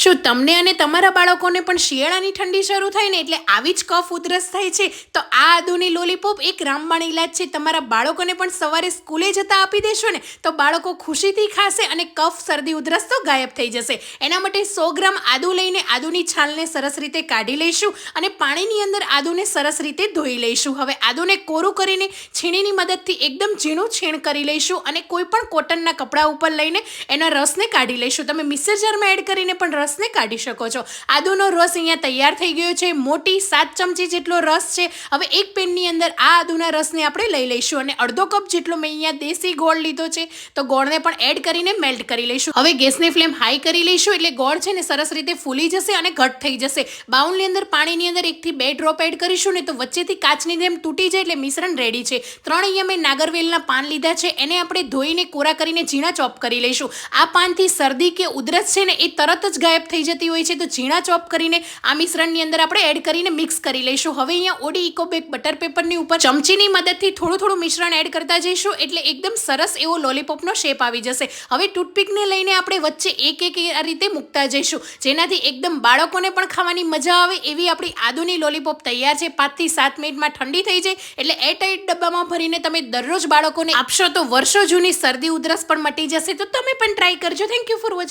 શું તમને અને તમારા બાળકોને પણ શિયાળાની ઠંડી શરૂ થાય ને એટલે આવી જ કફ ઉધરસ થાય છે? તો આ આદુની લોલીપોપ એક રામબાણ ઇલાજ છે. તમારા બાળકોને પણ સવારે સ્કૂલે જતા આપી દેશો ને. તો બાળકો ખુશીથી ખાશે અને કફ, શરદી, ઉધરસ તો ગાયબ થઈ જશે. એના માટે સો ગ્રામ આદુ લઈને આદુની છાલને સરસ રીતે કાઢી લઈશું અને પાણીની અંદર આદુને સરસ રીતે ધોઈ લઈશું. હવે આદુને કોરું કરીને છીણીની મદદથી એકદમ ઝીણું છીણ કરી લઈશું અને કોઈ પણ કોટનના કપડા ઉપર લઈને એના રસને કાઢી લઈશું. તમે મિક્સર જારમાં એડ કરીને પણ રસને કાઢી શકો છો. આદુનો રસ અહીંયા તૈયાર થઈ ગયો છે. મોટી સાત ચમચી જેટલો રસ છે. હવે એક પેનની અંદર આ આદુના રસને આપણે લઈ લઈશું અને અડધો કપ જેટલો મેં અહીંયા દેશી ગોળ લીધો છે. તો ગોળને પણ એડ કરીને મેલ્ટ કરી લઈશું. હવે ગેસની ફ્લેમ હાઈ કરી લઈશું એટલે ગોળ છે ને સરસ રીતે ફૂલી જશે અને ઘટ થઈ જશે. બાઉલની અંદર પાણીની અંદર એકથી બે ડ્રોપ એડ કરીશું ને તો વચ્ચેથી કાચની જેમ તૂટી જાય એટલે મિશ્રણ રેડી છે. ત્રણ અહીંયા મેં નાગરવેલના પાન લીધા છે. એને આપણે ધોઈને કોરા કરીને ઝીણા ચોપ કરી લઈશું. આ પાનથી શરદી કે ઉધરસ છે ને એ તરત જ ગાયબ થઈ જતી હોય છે, તો ઝીણા ચોપ કરીને આ મિશ્રણની અંદર આપણે એડ કરીને મિક્સ કરી લઈશું. હવે અહીંયા ઓડી ઇકોબેક બટર પેપરની ઉપર ચમચીની મદદથી થોડું થોડું મિશ્રણ એડ કરતા જઈશું, એટલે એકદમ સરસ એવો લોલીપોપનો શેપ આવી જશે. હવે ટૂથપીકને લઈને આપણે વચ્ચે એક એક આ રીતે મૂકતા જઈશું, જેનાથી એકદમ બાળકોને પણ ખાવાની મજા આવે એવી આપણી આદુની લોલીપોપ તૈયાર છે. પાંચથી સાત મિનિટમાં ઠંડી થઈ જાય, એટલે એરટાઈટ ડબ્બામાં ભરીને તમે દરરોજ બાળકોને આપશો તો વર્ષો જૂની શરદી ઉધરસ પણ મટી જશે, તો તમે પણ ટ્રાય કરજો. Thank you for watching